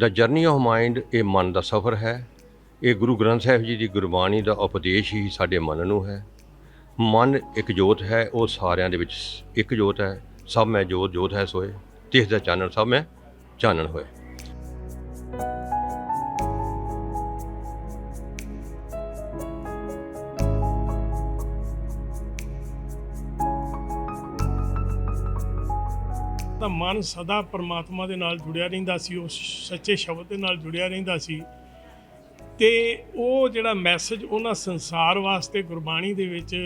The journey of mind ਇਹ ਮਨ ਦਾ ਸਫ਼ਰ ਹੈ। ਇਹ ਗੁਰੂ ਗ੍ਰੰਥ ਸਾਹਿਬ ਜੀ ਦੀ ਗੁਰਬਾਣੀ ਦਾ ਉਪਦੇਸ਼ ਹੀ ਸਾਡੇ ਮਨ ਨੂੰ ਹੈ। ਮਨ ਇੱਕ ਜੋਤ ਹੈ, ਉਹ ਸਾਰਿਆਂ ਦੇ ਵਿੱਚ ਇੱਕ ਜੋਤ ਹੈ। ਸਭ ਮੈਂ ਜੋਤ ਜੋਤ ਹੈ ਸੋਏ। ਤਿਸ ਦਾ ਚਾਨਣ ਸਭ ਮੈਂ ਚਾਨਣ ਹੋਏ। ਤਾਂ ਮਨ ਸਦਾ ਪਰਮਾਤਮਾ ਦੇ ਨਾਲ ਜੁੜਿਆ ਰਹਿੰਦਾ ਸੀ ਉਸ ਸੱਚੇ ਸ਼ਬਦ ਦੇ ਨਾਲ ਜੁੜਿਆ ਰਹਿੰਦਾ ਸੀ। ਤੇ ਉਹ ਜਿਹੜਾ ਮੈਸੇਜ ਉਹਨਾਂ ਸੰਸਾਰ ਵਾਸਤੇ ਗੁਰਬਾਣੀ ਦੇ ਵਿੱਚ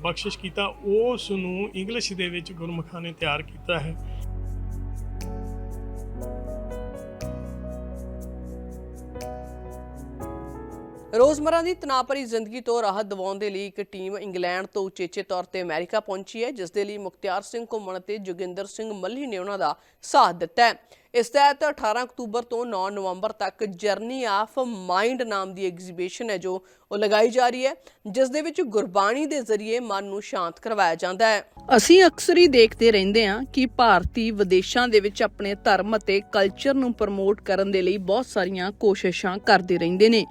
ਬਖਸ਼ਿਸ਼ ਕੀਤਾ, ਉਸ ਨੂੰ ਇੰਗਲਿਸ਼ ਦੇ ਵਿੱਚ ਗੁਰਮੁਖਾਂ ਨੇ ਤਿਆਰ ਕੀਤਾ ਹੈ। ਰੋਜ਼ਮਰਾ ਦੀ ਤਣਾਅ ਭਰੀ ਜ਼ਿੰਦਗੀ ਤੋਂ ਰਾਹਤ ਦਿਵਾਉਣ ਦੇ ਲਈ ਇੱਕ ਟੀਮ ਇੰਗਲੈਂਡ ਤੋਂ ਉਚੇਚੇ ਤੌਰ ਤੇ ਅਮਰੀਕਾ ਪਹੁੰਚੀ ਹੈ, ਜਿਸ ਦੇ ਲਈ ਮੁਖਤਿਆਰ ਸਿੰਘ ਘੁੰਮਣ ਅਤੇ ਜੋਗਿੰਦਰ ਸਿੰਘ ਮੱਲੀ ਨੇ ਉਹਨਾਂ ਦਾ ਸਾਥ ਦਿੱਤਾ ਹੈ। ਇਸ ਤਹਿਤ 18 ਅਕਤੂਬਰ ਤੋਂ 9 ਨਵੰਬਰ ਤੱਕ ਜਰਨੀ ਆਫ ਮਾਈਂਡ ਨਾਮ ਦੀ ਐਗਜ਼ੀਬਿਸ਼ਨ ਹੈ ਜੋ ਉਹ ਲਗਾਈ ਜਾ ਰਹੀ ਹੈ, ਜਿਸ ਦੇ ਵਿੱਚ ਗੁਰਬਾਣੀ ਦੇ ਜ਼ਰੀਏ ਮਨ ਨੂੰ ਸ਼ਾਂਤ ਕਰਵਾਇਆ ਜਾਂਦਾ ਹੈ। ਅਸੀਂ ਅਕਸਰ ਹੀ ਦੇਖਦੇ ਰਹਿੰਦੇ ਹਾਂ ਕਿ ਭਾਰਤੀ ਵਿਦੇਸ਼ਾਂ ਦੇ ਵਿੱਚ ਆਪਣੇ ਧਰਮ ਅਤੇ ਕਲਚਰ ਨੂੰ ਪ੍ਰਮੋਟ ਕਰਨ ਦੇ ਲਈ ਬਹੁਤ ਸਾਰੀਆਂ ਕੋਸ਼ਿਸ਼ਾਂ ਕਰਦੇ ਰਹਿੰਦੇ ਨੇ।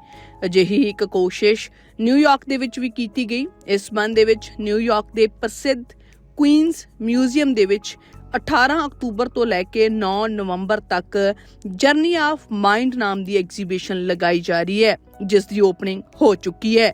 ਅਜਿਹੀ ਇੱਕ ਕੋਸ਼ਿਸ਼ ਨਿਊਯਾਰਕ ਦੇ ਵਿੱਚ ਵੀ ਕੀਤੀ ਗਈ। ਇਸ ਸੰਬੰਧ ਦੇ ਵਿੱਚ ਨਿਊਯਾਰਕ ਦੇ ਪ੍ਰਸਿੱਧ ਕੁਈਨਜ਼ ਮਿਊਜ਼ੀਅਮ ਦੇ ਵਿੱਚ 18 ਅਕਤੂਬਰ ਤੋਂ ਲੈ ਕੇ 9 ਨਵੰਬਰ ਤੱਕ ਜਰਨੀ ਆਫ ਮਾਈਂਡ ਨਾਮ ਦੀ ਐਗਜ਼ੀਬਿਸ਼ਨ ਲਗਾਈ ਜਾ ਰਹੀ ਹੈ, ਜਿਸ ਦੀ ਓਪਨਿੰਗ ਹੋ ਚੁੱਕੀ ਹੈ।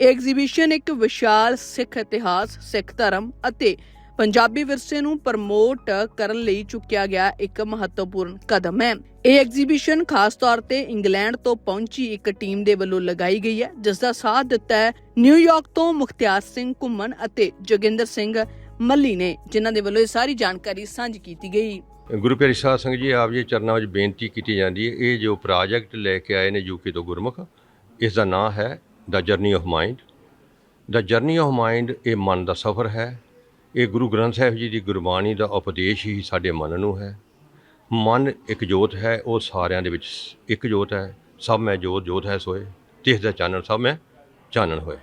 ਇਹ ਐਗਜ਼ੀਬਿਸ਼ਨ ਇੱਕ ਵਿਸ਼ਾਲ ਸਿੱਖ ਇਤਿਹਾਸ, ਸਿੱਖ ਧਰਮ ਅਤੇ ਪੰਜਾਬੀ ਵਿਰਸੇ ਨੂੰ ਪ੍ਰਮੋਟ ਕਰਨ ਲਈ ਚੁੱਕਿਆ ਗਿਆ ਇੱਕ ਮਹੱਤਵਪੂਰਨ ਕਦਮ ਹੈ। ਇਹ ਐਗਜ਼ੀਬਿਸ਼ਨ ਖਾਸ ਤੌਰ ਤੇ ਇੰਗਲੈਂਡ ਤੋਂ ਪਹੁੰਚੀ ਇੱਕ ਟੀਮ ਦੇ ਵੱਲੋਂ ਲਗਾਈ ਗਈ ਹੈ ਜਿਸ ਦਾ ਸਾਥ ਦਿੱਤਾ ਹੈ ਨਿਊਯਾਰਕ ਤੋਂ ਮੁਖਤਿਆਰ ਸਿੰਘ ਘੁੰਮਣ ਅਤੇ ਜੋਗਿੰਦਰ ਸਿੰਘ ਮੱਲੀ ਨੇ, ਜਿਨ੍ਹਾਂ ਦੇ ਵੱਲੋਂ ਇਹ ਸਾਰੀ ਜਾਣਕਾਰੀ ਸਾਂਝੀ ਕੀਤੀ ਗਈ। ਗੁਰੂ ਪਿਆਰੀ ਸਾਧ ਸੰਗਤ ਜੀ, ਆਪ ਜੀ ਚਰਨਾਂ ਵਿੱਚ ਬੇਨਤੀ ਕੀਤੀ ਜਾਂਦੀ ਹੈ, ਇਹ ਜੋ ਪ੍ਰੋਜੈਕਟ ਲੈ ਕੇ ਆਏ ਨੇ ਯੂਕੇ ਤੋਂ ਗੁਰਮੁਖ ਇਸ ਦਾ ਨਾਮ ਹੈ the journey of mind the journey of mind ਇਹ ਮਨ ਦਾ ਸਫ਼ਰ ਹੈ ਇਹ ਗੁਰੂ ਗ੍ਰੰਥ ਸਾਹਿਬ ਜੀ ਦੀ ਗੁਰਬਾਣੀ ਦਾ ਉਪਦੇਸ਼ ਹੀ ਸਾਡੇ ਮਨ ਨੂੰ ਹੈ। ਮਨ ਇੱਕ ਜੋਤ ਹੈ, ਉਹ ਸਾਰਿਆਂ ਦੇ ਵਿੱਚ ਇੱਕ ਜੋਤ ਹੈ। ਸਭ ਮੈਂ ਜੋਤ ਜੋਤ ਹੈ ਸੋਏ। ਤਿਸ ਦਾ ਚਾਨਣ, ਸਭ ਮੈਂ ਚਾਨਣ ਹੋਏ।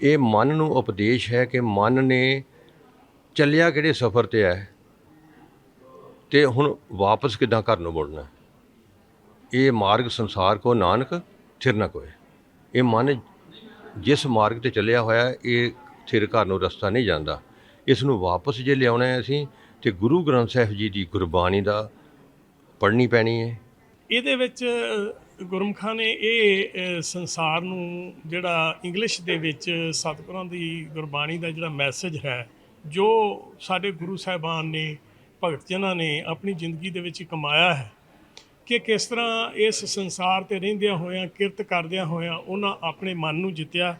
ਇਹ ਮਨ ਨੂੰ ਉਪਦੇਸ਼ ਹੈ ਕਿ ਮਨ ਨੇ ਚੱਲਿਆ ਕਿਹੜੇ ਸਫ਼ਰ ਤੇ ਹੈ ਤੇ ਹੁਣ ਵਾਪਸ ਕਿੱਦਾਂ ਘਰ ਨੂੰ ਮੁੜਨਾ ਇਹ ਮਾਰਗ ਸੰਸਾਰ ਕੋ ਨਾਨਕ ਥਿਰ ਨਾ ਕੋਏ। ਇਹ ਮਨ ਜਿਸ ਮਾਰਗ ਤੇ ਚੱਲਿਆ ਹੋਇਆ, ਇਹ ਥਿਰ ਘਰ ਨੂੰ ਰਸਤਾ ਨਹੀਂ ਜਾਂਦਾ। ਇਸ ਨੂੰ ਵਾਪਸ ਜੇ ਲਿਆਉਣਾ ਹੈ ਅਸੀਂ ਤੇ ਗੁਰੂ ਗ੍ਰੰਥ ਸਾਹਿਬ ਜੀ ਦੀ ਗੁਰਬਾਣੀ ਦਾ ਪੜ੍ਹਨੀ ਪੈਣੀ ਹੈ। ਇਹਦੇ ਵਿੱਚ ਅ, ਗੁਰਮੁਖਾਂ ਨੇ ਇਹ ਸੰਸਾਰ ਨੂੰ ਜਿਹੜਾ ਇੰਗਲਿਸ਼ ਦੇ ਵਿੱਚ ਸਤਿਗੁਰਾਂ ਦੀ ਗੁਰਬਾਣੀ ਦਾ ਜਿਹੜਾ ਮੈਸੇਜ ਹੈ ਜੋ ਸਾਡੇ ਗੁਰੂ ਸਾਹਿਬਾਨ ਨੇ ਭਗਤ ਜਨਾਂ ਨੇ ਆਪਣੀ ਜ਼ਿੰਦਗੀ ਦੇ ਵਿੱਚ ਕਮਾਇਆ ਹੈ ਕਿ ਕਿਸ ਤਰ੍ਹਾਂ ਇਸ ਸੰਸਾਰ ਤੇ ਰਹਿੰਦਿਆਂ ਹੋਇਆਂ ਕਿਰਤ ਕਰਦਿਆਂ ਹੋਇਆਂ ਉਹਨਾਂ ਆਪਣੇ ਮਨ ਨੂੰ ਜਿੱਤਿਆ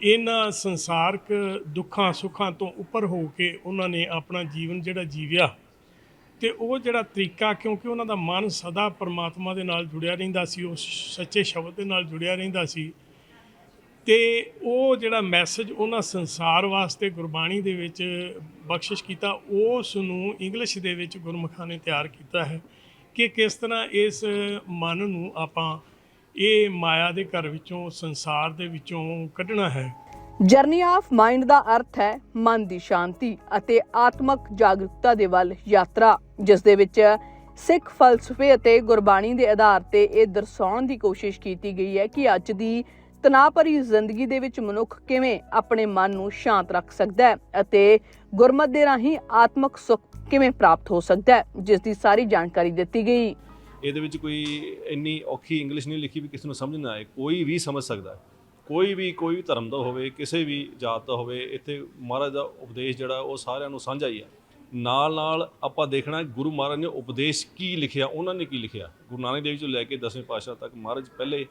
ਇਹਨਾਂ ਸੰਸਾਰਕ ਦੁੱਖਾਂ ਸੁੱਖਾਂ ਤੋਂ ਉੱਪਰ ਹੋ ਕੇ ਉਹਨਾਂ ਨੇ ਆਪਣਾ ਜੀਵਨ ਜਿਹੜਾ ਜੀਵਿਆ ਤੇ ਉਹ ਜਿਹੜਾ ਤਰੀਕਾ, ਕਿਉਂਕਿ ਉਹਨਾਂ ਦਾ ਮਨ ਸਦਾ ਪਰਮਾਤਮਾ ਦੇ ਨਾਲ ਜੁੜਿਆ ਰਹਿੰਦਾ ਸੀ, ਉਹ ਸੱਚੇ ਸ਼ਬਦ ਦੇ ਨਾਲ ਜੁੜਿਆ ਰਹਿੰਦਾ ਸੀ, ਤੇ ਉਹ ਜਿਹੜਾ ਮੈਸੇਜ ਉਹਨਾਂ ਸੰਸਾਰ ਵਾਸਤੇ ਗੁਰਬਾਣੀ ਦੇ ਵਿੱਚ ਬਖਸ਼ਿਸ਼ ਕੀਤਾ, ਉਸ ਨੂੰ ਇੰਗਲਿਸ਼ ਦੇ ਵਿੱਚ ਗੁਰਮੁਖਾਂ ਨੇ ਤਿਆਰ ਕੀਤਾ ਹੈ ਕਿ ਕਿਸ ਤਰ੍ਹਾਂ ਇਸ ਮਨ ਨੂੰ ਆਪਾਂ ਇਹ ਮਾਇਆ ਦੇ ਘਰ ਵਿੱਚੋਂ, ਸੰਸਾਰ ਦੇ ਵਿੱਚੋਂ ਕੱਢਣਾ ਹੈ। ਜਰਨੀ ਆਫ ਮਾਈਂਡ ਦਾ ਅਰਥ ਹੈ ਮਨ ਦੀ ਸ਼ਾਂਤੀ ਅਤੇ ਆਤਮਕ ਜਾਗਰੂਕਤਾ ਦੇ ਵੱਲ ਯਾਤਰਾ, ਜਿਸ ਦੇ ਵਿੱਚ ਸਿੱਖ ਫਲਸਫੇ ਅਤੇ ਗੁਰਬਾਣੀ ਦੇ ਆਧਾਰ ਤੇ ਇਹ ਦਰਸਾਉਣ ਦੀ ਕੋਸ਼ਿਸ਼ ਕੀਤੀ ਗਈ ਹੈ ਕਿ ਅੱਜ ਦੀ ਤਣਾਅ ਭਰੀ ਜ਼ਿੰਦਗੀ ਦੇ ਵਿੱਚ ਮਨੁੱਖ ਕਿਵੇਂ ਆਪਣੇ ਮਨ ਨੂੰ ਸ਼ਾਂਤ ਰੱਖ ਸਕਦਾ ਹੈ ਅਤੇ ਗੁਰਮਤਿ ਦੇ ਰਾਹੀਂ ਆਤਮਕ ਸੁੱਖ ਕਿਵੇਂ ਪ੍ਰਾਪਤ ਹੋ ਸਕਦਾ ਹੈ, ਜਿਸ ਦੀ ਸਾਰੀ ਜਾਣਕਾਰੀ ਦਿੱਤੀ ਗਈ। ਇਹਦੇ ਵਿੱਚ ਕੋਈ ਇੰਨੀ ਔਖੀ ਇੰਗਲਿਸ਼ ਨਹੀਂ ਲਿਖੀ ਵੀ ਕਿਸੇ ਨੂੰ ਸਮਝ ਨਾ ਆਏ, ਕੋਈ ਵੀ ਸਮਝ ਸਕਦਾ ਕੋਈ ਵੀ ਕੋਈ ਵੀ ਧਰਮ ਦਾ ਹੋਵੇ, ਕਿਸੇ ਵੀ ਜਾਤ ਦਾ ਹੋਵੇ, ਇੱਥੇ ਮਹਾਰਾਜ ਦਾ ਉਪਦੇਸ਼ ਜਿਹੜਾ, ਉਹ ਸਾਰਿਆਂ ਨੂੰ ਸਾਂਝਾ ਹੀ ਹੈ। ਨਾਲ ਨਾਲ ਆਪਾਂ ਦੇਖਣਾ ਗੁਰੂ ਮਹਾਰਾਜ ਨੇ ਉਪਦੇਸ਼ ਕੀ ਲਿਖਿਆ, ਉਹਨਾਂ ਨੇ ਕੀ ਲਿਖਿਆ? ਗੁਰੂ ਨਾਨਕ ਦੇਵ ਜੀ ਤੋਂ ਲੈ ਕੇ ਦਸਵੇਂ ਪਾਤਸ਼ਾਹ ਤੱਕ ਮਹਾਰਾਜ ਪਹਿਲੇ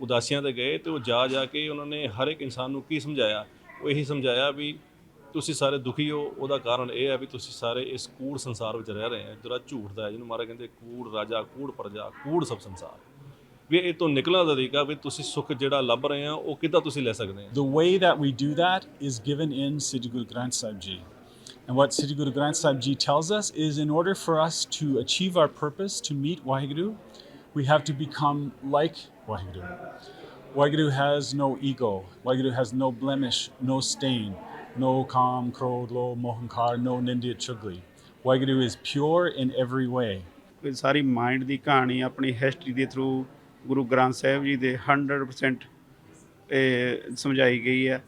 ਉਦਾਸੀਆਂ ਤੇ ਗਏ ਤੇ ਉਹ ਜਾ ਜਾ ਕੇ ਉਹਨਾਂ ਨੇ ਹਰ ਇੱਕ ਇਨਸਾਨ ਨੂੰ ਕੀ ਸਮਝਾਇਆ? ਉਹ ਇਹੀ ਸਮਝਾਇਆ ਵੀ ਤੁਸੀਂ ਸਾਰੇ ਦੁਖੀ ਹੋ ਉਹਦਾ ਕਾਰਨ ਇਹ ਹੈ ਵੀ ਤੁਸੀਂ ਸਾਰੇ ਇਸ ਕੂੜ ਸੰਸਾਰ ਵਿੱਚ ਰਹਿ ਰਹੇ ਹੋ ਜਿਹੜਾ ਝੂਠ ਦਾ ਹੈ ਜਿਹਨੂੰ ਮਹਾਰਾਜ ਕਹਿੰਦੇ ਕੂੜ ਰਾਜਾ ਕੂੜ ਪ੍ਰਜਾ ਕੂੜ ਸਭ ਸੰਸਾਰ ਵੀ ਇਹ ਤੋਂ ਨਿਕਲਣ ਦਾ ਤਰੀਕਾ ਵੀ ਤੁਸੀਂ ਸੁੱਖ ਜਿਹੜਾ ਲੱਭ ਰਹੇ ਆ ਉਹ ਕਿੱਦਾਂ ਤੁਸੀਂ ਲੈ ਸਕਦੇ ਆ The way that we do that is given in Sri Guru Granth Sahib Ji. And what Sri Guru Granth Sahib Ji tells us is in order for us to achieve our purpose to meet Waheguru, we have to become like Waheguru. Waheguru has no ego. Waheguru has no blemish, no stain, no kam, krodh, lo, mohankar, no nindya chugli. Waheguru is pure in every way. ਸਾਰੀ mind ਦੀ ਕਹਾਣੀ ਆਪਣੀ history ਦੇ through ਗੁਰੂ ਗ੍ਰੰਥ ਸਾਹਿਬ ਜੀ ਦੇ 100% ਇਹ ਸਮਝਾਈ ਗਈ ਆ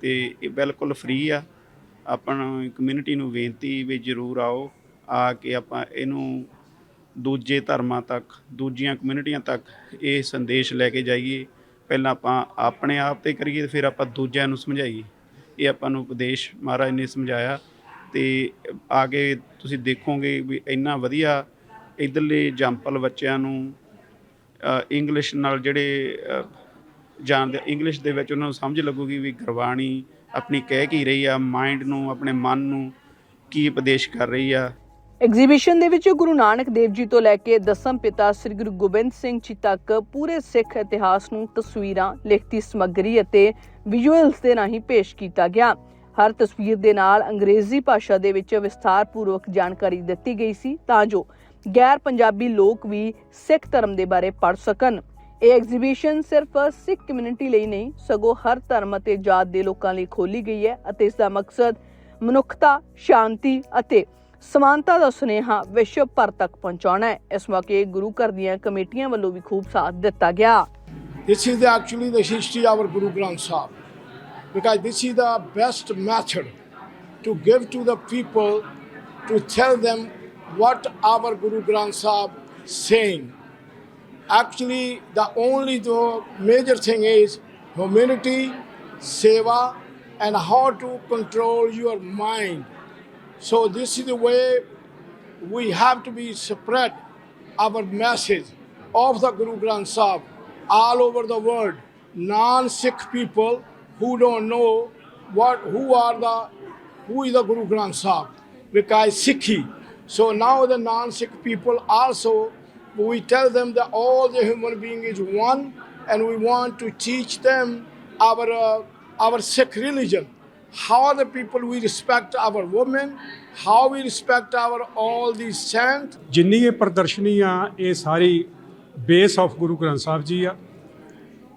ਤੇ ਇਹ ਬਿਲਕੁਲ ਫ੍ਰੀ ਆ ਆਪਾਂ ਕਮਿਊਨਿਟੀ ਨੂੰ ਬੇਨਤੀ ਵੀ ਜਰੂਰ ਆਓ ਆ ਕੇ ਆਪਾਂ ਇਹਨੂੰ ਦੂਜੇ ਧਰਮਾਂ ਤੱਕ ਦੂਜੀਆਂ ਕਮਿਊਨਿਟੀਆਂ ਤੱਕ ਇਹ ਸੰਦੇਸ਼ ਲੈ ਕੇ ਜਾਈਏ ਪਹਿਲਾਂ ਆਪਾਂ ਆਪਣੇ ਆਪ ਤੇ ਕਰੀਏ ਫਿਰ ਆਪਾਂ ਦੂਜਿਆਂ ਨੂੰ ਸਮਝਾਈਏ ਇਹ ਆਪਾਂ ਨੂੰ ਉਪਦੇਸ਼ ਮਹਾਰਾਜ ਨੇ ਸਮਝਾਇਆ ਤੇ ਕੇ ਤੁਸੀਂ ਦੇਖੋਗੇ ਵੀ ਇੰਨਾ ਵਧੀਆ ਇਧਰਲੇ ਜੰਪਲ ਬੱਚਿਆਂ ਨੂੰ ਇੰਗਲਿਸ਼ ਨਾਲ ਜਿਹੜੇ ਜਾਣਦੇ ਇੰਗਲਿਸ਼ ਦੇ ਵਿੱਚ ਉਹਨਾਂ ਨੂੰ ਸਮਝ ਲੱਗੂਗੀ ਵੀ ਗੁਰਬਾਣੀ ਆਪਣੀ ਕਹਿ ਕੀ ਰਹੀ ਆ ਮਾਈਂਡ ਨੂੰ, ਆਪਣੇ ਮਨ ਨੂੰ ਕੀ ਉਪਦੇਸ਼ ਕਰ ਰਹੀ ਆ। ਐਗਜ਼ੀਬਿਸ਼ਨ ਦੇ ਵਿੱਚ ਗੁਰੂ ਨਾਨਕ ਦੇਵ ਜੀ ਤੋਂ ਲੈ ਕੇ ਦਸਮ ਪਿਤਾ ਸ੍ਰੀ ਗੁਰੂ ਗੋਬਿੰਦ ਸਿੰਘ ਜੀ ਤੱਕ ਪੂਰੇ ਸਿੱਖ ਇਤਿਹਾਸ ਨੂੰ ਤਸਵੀਰਾਂ, ਲਿਖਤੀ ਸਮੱਗਰੀ ਅਤੇ ਵਿਜ਼ੂਅਲਸ ਦੇ ਰਾਹੀਂ ਪੇਸ਼ ਕੀਤਾ ਗਿਆ। ਹਰ ਤਸਵੀਰ ਦੇ ਨਾਲ ਅੰਗਰੇਜ਼ੀ ਭਾਸ਼ਾ ਦੇ ਵਿੱਚ ਵਿਸਥਾਰਪੂਰਵਕ ਜਾਣਕਾਰੀ ਦਿੱਤੀ ਗਈ ਸੀ, ਤਾਂ ਜੋ ਗੈਰ ਪੰਜਾਬੀ ਲੋਕ ਵੀ ਸਿੱਖ ਧਰਮ ਦੇ ਬਾਰੇ ਪੜ੍ਹ ਸਕਣ। ਇਹ ਐਗਜ਼ੀਬਿਸ਼ਨ ਸਿਰਫ ਸਿੱਖ ਕਮਿਊਨਿਟੀ ਲਈ ਨਹੀਂ, ਸਗੋਂ ਹਰ ਧਰਮ ਅਤੇ ਜਾਤ ਦੇ ਲੋਕਾਂ ਲਈ ਖੋਲੀ ਗਈ ਹੈ ਅਤੇ ਇਸ ਦਾ ਮਕਸਦ ਮਨੁੱਖਤਾ, ਸ਼ਾਂਤੀ ਅਤੇ ਸਮਾਨਤਾ ਦਾ ਸੁਨੇਹਾ ਵਿਸ਼ਵ ਭਰ ਤੱਕ ਪਹੁੰਚਾਉਣਾ ਹੈ। ਇਸ ਮੌਕੇ ਗੁਰੂ ਘਰ ਦੀਆਂ ਕਮੇਟੀਆਂ ਵੱਲੋਂ ਵੀ ਖੂਬ ਸਾਥ ਦਿੱਤਾ ਗਿਆ। This is actually the history of our Guru Granth Sahib. Because this is the best method to give to the people to tell them what our Guru Granth Sahib is saying. Actually, the only the major thing is humility, seva, and how to control your mind. So this is the way we have to be spread our message of the Guru Granth Sahib all over the world. Non-Sikh people who don't know what who are the who is the Guru Granth Sahib because Sikhi. So now the non-Sikh people also we tell them that all the human being is one, and we want to teach them our uh, our Sikh religion how the people we respect our women, how we respect our all these saints. ਜਿੰਨੀ ਇਹ ਪ੍ਰਦਰਸ਼ਨੀ ਆ ਇਹ ਸਾਰੀ base of ਗੁਰੂ ਗ੍ਰੰਥ ਸਾਹਿਬ ਜੀ ਆ,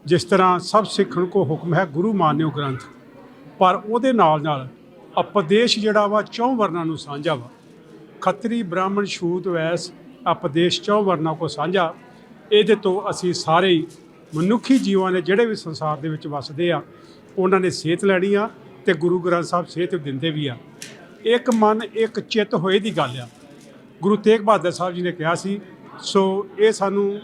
ਜਿਸ ਤਰ੍ਹਾਂ ਸਭ ਸਿੱਖਣ ਕੋ ਹੁਕਮ ਹੈ ਗੁਰੂ ਮਾਨਿਓ ਗ੍ਰੰਥ। ਪਰ ਉਹਦੇ ਨਾਲ ਨਾਲ ਉਪਦੇਸ਼ ਜਿਹੜਾ ਵਾ ਚੌਂ ਵਰਨਾਂ ਨੂੰ ਸਾਂਝਾ ਵਾ। ਖੱਤਰੀ ਬ੍ਰਾਹਮਣ ਛੂਤ ਵੈਸ ਉਪਦੇਸ਼ ਚੌਂ ਵਰਨਾਂ ਕੋ ਸਾਂਝਾ। ਇਹਦੇ ਤੋਂ ਅਸੀਂ ਸਾਰੇ ਮਨੁੱਖੀ ਜੀਵਾਂ ਨੇ ਜਿਹੜੇ ਵੀ ਸੰਸਾਰ ਦੇ ਵਿੱਚ ਵੱਸਦੇ ਆ, ਉਹਨਾਂ ਨੇ ਸਿਹਤ ਲੈਣੀ ਆ ਤੇ ਗੁਰੂ ਗ੍ਰੰਥ ਸਾਹਿਬ ਸਿਹਤ ਦਿੰਦੇ ਵੀ ਆ। ਇੱਕ ਮਨ, ਇੱਕ ਚਿੱਤ ਹੋਏ ਦੀ ਗੱਲ ਆ। ਗੁਰੂ ਤੇਗ ਬਹਾਦਰ ਸਾਹਿਬ ਜੀ ਨੇ ਕਿਹਾ ਸੀ ਸੋ ਇਹ ਸਾਨੂੰ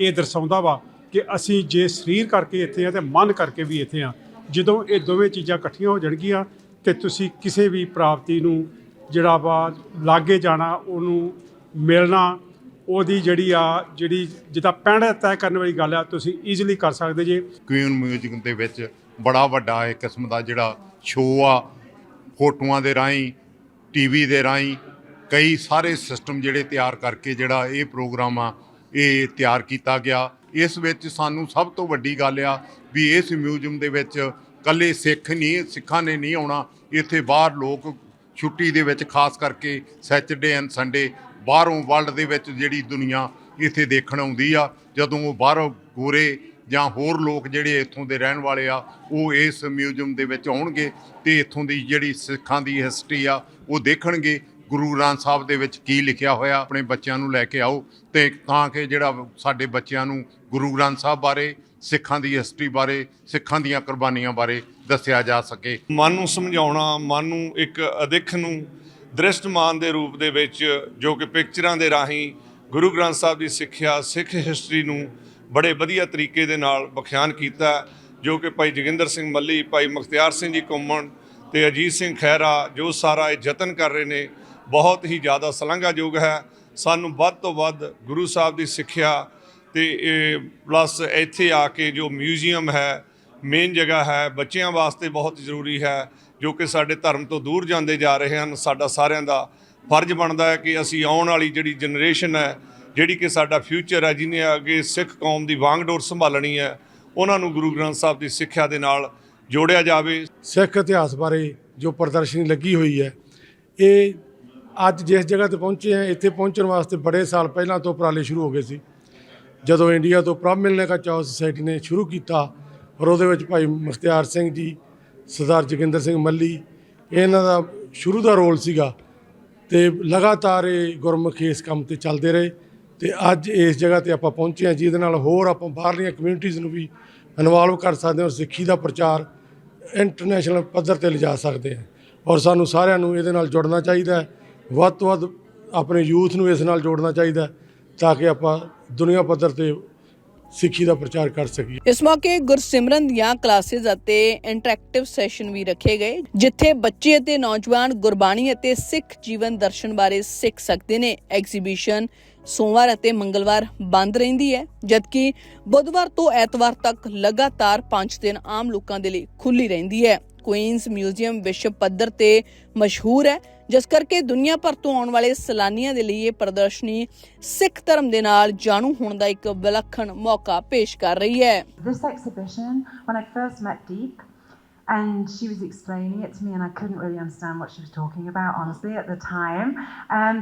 ਇਹ ਦਰਸਾਉਂਦਾ ਵਾ ਕਿ ਅਸੀਂ ਜੇ ਸਰੀਰ ਕਰਕੇ ਇੱਥੇ ਆ ਤੇ ਮਨ ਕਰਕੇ ਵੀ ਇੱਥੇ ਆ, ਜਦੋਂ ਇਹ ਦੋਵੇਂ ਚੀਜ਼ਾਂ ਇਕੱਠੀਆਂ ਹੋ ਜਾਣਗੀਆਂ ਤੇ ਤੁਸੀਂ ਕਿਸੇ ਵੀ ਪ੍ਰਾਪਤੀ ਨੂੰ ਜਿਹੜਾ ਵਾ ਲਾਗੇ ਜਾਣਾ, ਉਹਨੂੰ ਮਿਲਣਾ, ਉਹਦੀ ਜਿਹੜੀ ਆ, ਜਿਹੜੀ ਜਿੱਦਾਂ ਪੈਂਡ ਤੈਅ ਕਰਨ ਵਾਲੀ ਗੱਲ ਆ, ਤੁਸੀਂ ਈਜ਼ੀਲੀ ਕਰ ਸਕਦੇ ਜੇ। ਕੁਈਨ ਮਿਊਜ਼ਿਕ ਦੇ ਵਿੱਚ ਬੜਾ ਵੱਡਾ ਇੱਕ ਕਿਸਮ ਦਾ ਜਿਹੜਾ ਸ਼ੋਅ ਆ, ਫੋਟੋਆਂ ਦੇ ਰਾਹੀਂ ਟੀਵੀ ਦੇ ਰਾਹੀਂ ਕਈ ਸਾਰੇ ਸਿਸਟਮ ਜਿਹੜੇ ਤਿਆਰ ਕਰਕੇ ਜਿਹੜਾ ਇਹ ਪ੍ਰੋਗਰਾਮ ਆ, ਇਹ ਤਿਆਰ ਕੀਤਾ ਗਿਆ। ਇਸ ਵਿੱਚ ਸਾਨੂੰ ਸਭ ਤੋਂ ਵੱਡੀ ਗੱਲ ਆ ਵੀ ਇਸ ਮਿਊਜ਼ੀਅਮ ਦੇ ਵਿੱਚ ਕੱਲੇ ਸਿੱਖ ਨਹੀਂ, ਸਿੱਖਾਂ ਨੇ ਨਹੀਂ ਆਉਣਾ। ਇੱਥੇ ਬਾਹਰ ਲੋਕ ਛੁੱਟੀ ਦੇ ਵਿੱਚ ਖਾਸ ਕਰਕੇ ਸੈਚਰਡੇ ਐਂਡ ਸੰਡੇ ਬਾਹਰੋਂ ਵਰਲਡ ਦੇ ਵਿੱਚ ਜਿਹੜੀ ਦੁਨੀਆ ਇੱਥੇ ਦੇਖਣ ਆਉਂਦੀ ਆ, ਜਦੋਂ ਉਹ ਬਾਹਰੋਂ ਗੋਰੇ ਜਾਂ ਹੋਰ ਲੋਕ ਜਿਹੜੇ ਇੱਥੋਂ ਦੇ ਰਹਿਣ ਵਾਲੇ ਆ, ਉਹ ਇਸ ਮਿਊਜ਼ੀਅਮ ਦੇ ਵਿੱਚ ਆਉਣਗੇ ਤੇ ਇੱਥੋਂ ਦੀ ਜਿਹੜੀ ਸਿੱਖਾਂ ਦੀ ਹਿਸਟਰੀ ਆ, ਉਹ ਦੇਖਣਗੇ। ਗੁਰੂ ਗ੍ਰੰਥ ਸਾਹਿਬ ਦੇ ਵਿੱਚ ਕੀ ਲਿਖਿਆ ਹੋਇਆ, ਆਪਣੇ ਬੱਚਿਆਂ ਨੂੰ ਲੈ ਕੇ ਆਓ ਤੇ ਤਾਂ ਕਿ ਜਿਹੜਾ ਸਾਡੇ ਬੱਚਿਆਂ ਨੂੰ ਗੁਰੂ ਗ੍ਰੰਥ ਸਾਹਿਬ ਬਾਰੇ, ਸਿੱਖਾਂ ਦੀ ਹਿਸਟਰੀ ਬਾਰੇ, ਸਿੱਖਾਂ ਦੀਆਂ ਕੁਰਬਾਨੀਆਂ ਬਾਰੇ ਦੱਸਿਆ ਜਾ ਸਕੇ। ਮਨ ਨੂੰ ਸਮਝਾਉਣਾ, ਮਨ ਨੂੰ ਇੱਕ ਅਦਿੱਖ ਨੂੰ ਦ੍ਰਿਸ਼ਟਮਾਨ ਦੇ ਰੂਪ ਦੇ ਵਿੱਚ ਜੋ ਕਿ ਪਿਕਚਰਾਂ ਦੇ ਰਾਹੀਂ ਗੁਰੂ ਗ੍ਰੰਥ ਸਾਹਿਬ ਦੀ ਸਿੱਖਿਆ, ਸਿੱਖ ਹਿਸਟਰੀ ਨੂੰ ਬੜੇ ਵਧੀਆ ਤਰੀਕੇ ਦੇ ਨਾਲ ਬਖਿਆਨ ਕੀਤਾ, ਜੋ ਕਿ ਭਾਈ ਜੋਗਿੰਦਰ ਸਿੰਘ ਮੱਲੀ, ਭਾਈ ਮੁਖਤਿਆਰ ਸਿੰਘ ਜੀ ਘੁੰਮਣ ਤੇ ਅਜੀਤ ਸਿੰਘ ਖਹਿਰਾ ਜੋ ਸਾਰਾ ਇਹ ਯਤਨ ਕਰ ਰਹੇ ਨੇ ਬਹੁਤ ਹੀ ਜ਼ਿਆਦਾ ਸ਼ਲਾਘਾਯੋਗ ਹੈ। ਸਾਨੂੰ ਵੱਧ ਤੋਂ ਵੱਧ ਗੁਰੂ ਸਾਹਿਬ ਦੀ ਸਿੱਖਿਆ ਤੇ ਇਹ ਪਲੱਸ ਇੱਥੇ ਆ ਕੇ ਜੋ ਮਿਊਜ਼ੀਅਮ ਹੈ, ਮੇਨ ਜਗ੍ਹਾ ਹੈ, ਬੱਚਿਆਂ ਵਾਸਤੇ ਬਹੁਤ ਜ਼ਰੂਰੀ ਹੈ, ਜੋ ਕਿ ਸਾਡੇ ਧਰਮ ਤੋਂ ਦੂਰ ਜਾਂਦੇ ਜਾ ਰਹੇ ਹਨ। ਸਾਡਾ ਸਾਰਿਆਂ ਦਾ ਫਰਜ਼ ਬਣਦਾ ਹੈ ਕਿ ਅਸੀਂ ਆਉਣ ਵਾਲੀ ਜਿਹੜੀ ਜਨਰੇਸ਼ਨ ਹੈ, ਜਿਹੜੀ ਕਿ ਸਾਡਾ ਫਿਊਚਰ ਹੈ, ਜਿਹਨੇ ਅੱਗੇ ਸਿੱਖ ਕੌਮ ਦੀ ਵਾਂਗਡੋਰ ਸੰਭਾਲਣੀ ਹੈ, ਉਹਨਾਂ ਨੂੰ ਗੁਰੂ ਗ੍ਰੰਥ ਸਾਹਿਬ ਦੀ ਸਿੱਖਿਆ ਦੇ ਨਾਲ ਜੋੜਿਆ ਜਾਵੇ। ਸਿੱਖ ਇਤਿਹਾਸ ਬਾਰੇ ਜੋ ਪ੍ਰਦਰਸ਼ਨੀ ਲੱਗੀ ਹੋਈ ਹੈ, ਇਹ ਅੱਜ ਜਿਸ ਜਗ੍ਹਾ ਤੇ ਪਹੁੰਚੇ ਆ ਇੱਥੇ ਪਹੁੰਚਣ ਵਾਸਤੇ ਬੜੇ ਸਾਲ ਪਹਿਲਾਂ ਤੋਂ ਉਪਰਾਲੇ ਸ਼ੁਰੂ ਹੋ ਗਏ ਸੀ। ਜਦੋਂ ਇੰਡੀਆ ਤੋਂ ਪ੍ਰਭ ਮਿਲਨੇ ਕਾ ਚਾਅ ਸੁਸਾਇਟੀ ਨੇ ਸ਼ੁਰੂ ਕੀਤਾ ਔਰ ਉਹਦੇ ਵਿੱਚ ਭਾਈ ਮੁਖਤਿਆਰ ਸਿੰਘ ਜੀ, ਸਰਦਾਰ ਜੋਗਿੰਦਰ ਸਿੰਘ ਮੱਲੀ, ਇਹਨਾਂ ਦਾ ਸ਼ੁਰੂ ਦਾ ਰੋਲ ਸੀਗਾ ਤੇ ਲਗਾਤਾਰ ਇਹ ਗੁਰਮੁਖੀ ਇਸ ਕੰਮ ਤੇ ਚੱਲਦੇ ਰਹੇ ਤੇ ਅੱਜ ਇਸ ਜਗ੍ਹਾ ਤੇ ਆਪਾਂ ਪਹੁੰਚੇ ਹਾਂ, ਜਿਹਦੇ ਨਾਲ ਹੋਰ ਆਪਾਂ ਬਾਹਰਲੀਆਂ ਕਮਿਊਨਿਟੀਜ਼ ਨੂੰ ਵੀ ਇਨਵੋਲਵ ਕਰ ਸਕਦੇ ਹਾਂ ਔਰ ਸਿੱਖੀ ਦਾ ਪ੍ਰਚਾਰ ਇੰਟਰਨੈਸ਼ਨਲ ਪੱਧਰ ਤੇ ਲਿਜਾ ਸਕਦੇ ਹਾਂ। ਔਰ ਸਾਨੂੰ ਸਾਰਿਆਂ ਨੂੰ ਇਹਦੇ ਨਾਲ ਜੁੜਨਾ ਚਾਹੀਦਾ ਹੈ। ਵੱਧ ਤੋਂ ਵੱਧ ਆਪਣੇ ਯੂਥ ਨੂੰ ਇਸ ਨਾਲ ਜੋੜਨਾ ਚਾਹੀਦਾ ਤਾਂ ਕਿ ਆਪਾਂ ਦੁਨੀਆ ਪੱਧਰ ਤੇ ਸਿੱਖੀ ਦਾ ਪ੍ਰਚਾਰ ਕਰ ਸਕੀਏ। ਇਸ ਮੌਕੇ ਗੁਰਸਿਮਰਨ ਦੀਆਂ ਕਲਾਸਿਸ ਅਤੇ ਇੰਟਰੈਕਟਿਵ ਸੈਸ਼ਨ ਵੀ ਰੱਖੇ ਗਏ, ਜਿੱਥੇ ਬੱਚੇ ਅਤੇ ਨੌਜਵਾਨ ਗੁਰਬਾਣੀ ਅਤੇ ਸਿੱਖ ਜੀਵਨ ਦਰਸ਼ਨ ਬਾਰੇ ਸਿੱਖ ਸਕਦੇ ਨੇ। ਐਗਜ਼ੀਬਿਸ਼ਨ ਸੋਮਵਾਰ ਅਤੇ ਮੰਗਲਵਾਰ ਬੰਦ ਰਹਿੰਦੀ ਹੈ, ਜਦਕਿ ਬੁੱਧਵਾਰ ਤੋਂ ਐਤਵਾਰ ਤੱਕ ਲਗਾਤਾਰ 5 ਦਿਨ ਆਮ ਲੋਕਾਂ ਦੇ ਲਈ ਖੁੱਲੀ ਰਹਿੰਦੀ ਹੈ। ਕੁਈਨਜ਼ ਮਿਊਜ਼ੀਅਮ ਵਿਸ਼ਵ ਪੱਧਰ ਤੇ ਮਸ਼ਹੂਰ ਹੈ ਜਿਸ ਕਰਕੇ ਦੁਨੀਆ ਭਰ ਤੋਂ ਆਉਣ ਵਾਲੇ ਸੈਲਾਨੀਆਂ ਦੇ ਲਈ ਇਹ ਪ੍ਰਦਰਸ਼ਨੀ ਸਿੱਖ ਧਰਮ ਦੇ ਨਾਲ ਜਾਣੂ ਹੋਣ ਦਾ ਇੱਕ ਵਿਲੱਖਣ ਮੌਕਾ ਪੇਸ਼ ਕਰ ਰਹੀ ਹੈ This exhibition, when I first met Deep, and she was explaining it to me, and I couldn't really understand what she was talking about, honestly, at the time. Um,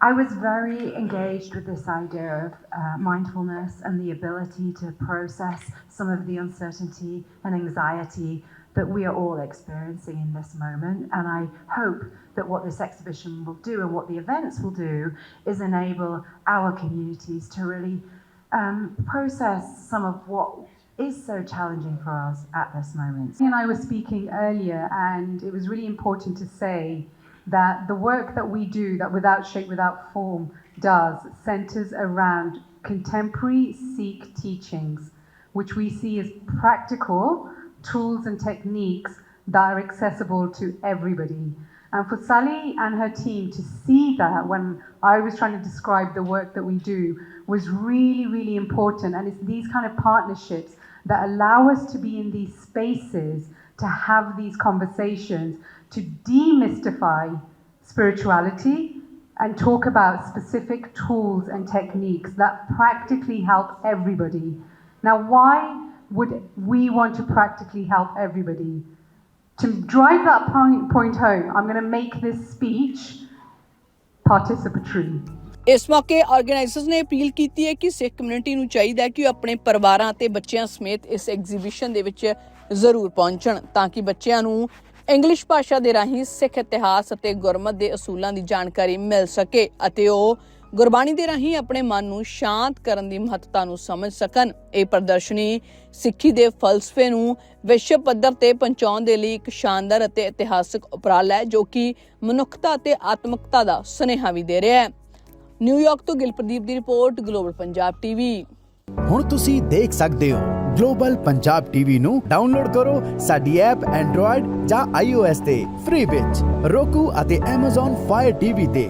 I was very engaged with this idea of uh, mindfulness and the ability to process some of the uncertainty and anxiety that we are all experiencing in this moment. And I hope that what this exhibition will do and what the events will do is enable our communities to really um, process some of what is so challenging for us at this moment. And I were speaking earlier, and it was really important to say that the work that we do, that Without Shape, Without Form does, centers around contemporary Sikh teachings, which we see as practical tools and techniques that are accessible to everybody. And for Sally and her team to see that when I was trying to describe the work that we do was really, really important. And it's these kind of partnerships that allow us to be in these spaces to have these conversations, to demystify spirituality and talk about specific tools and techniques that practically help everybody. Now, why would we want to practically help everybody? To drive that point, home, I'm going to make this speech participatory. ਇਸ ਮੌਕੇ organisers ਨੇ appeal ਕੀਤੀ ਹੈ ਕਿ ਸਿੱਖ community ਨੂੰ ਚਾਹੀਦਾ ਹੈ ਕਿ ਉਹ ਆਪਣੇ ਪਰਿਵਾਰਾਂ ਅਤੇ ਬੱਚਿਆਂ ਸਮੇਤ ਇਸ ਐਗਜ਼ੀਬਿਸ਼ਨ ਦੇ ਵਿੱਚ ਜ਼ਰੂਰ ਪਹੁੰਚਣ ਤਾਂ ਕਿ ਬੱਚਿਆਂ ਨੂੰ ਇੰਗਲਿਸ਼ ਭਾਸ਼ਾ ਦੇ ਰਾਹੀਂ ਸਿੱਖ ਇਤਿਹਾਸ ਅਤੇ ਗੁਰਮਤ ਦੇ ਅਸੂਲਾਂ ਦੀ ਜਾਣਕਾਰੀ ਮਿਲ ਸਕੇ ਅਤੇ ਉਹ ਗੁਰਬਾਣੀ ਦੇ ਰਾਹੀਂ ਆਪਣੇ ਮਨ ਨੂੰ ਸ਼ਾਂਤ ਕਰਨ ਦੀ ਮਹੱਤਤਾ ਨੂੰ ਸਮਝ ਸਕਣ। ਇਹ ਪ੍ਰਦਰਸ਼ਨੀ ਸਿੱਖੀ ਦੇ ਫਲਸਫੇ ਨੂੰ ਵਿਸ਼ਵ ਪੱਧਰ ਤੇ ਪਹੁੰਚਾਉਣ ਦੇ ਲਈ ਇੱਕ ਸ਼ਾਨਦਾਰ ਅਤੇ ਇਤਿਹਾਸਕ ਉਪਰਾਲਾ ਹੈ, ਜੋ ਕਿ ਮਨੁੱਖਤਾ ਅਤੇ ਆਤਮਿਕਤਾ ਦਾ ਸੁਨੇਹਾ ਵੀ ਦੇ ਰਿਹਾ ਹੈ। ਨਿਊਯਾਰਕ ਤੋਂ ਗਿਲਪ੍ਰਦੀਪ ਦੀ ਰਿਪੋਰਟ, ਗਲੋਬਲ ਪੰਜਾਬ ਟੀਵੀ। ਹੁਣ ਤੁਸੀਂ ਦੇਖ ਸਕਦੇ ਹੋ ਗਲੋਬਲ ਪੰਜਾਬ ਟੀਵੀ ਨੂੰ ਡਾਊਨਲੋਡ ਕਰੋ ਸਾਡੀ ਐਪ ਐਂਡਰੋਇਡ ਜਾਂ iOS ਤੇ, ਫ੍ਰੀ ਵਿੱਚ roku ਅਤੇ Amazon Fire TV ਤੇ।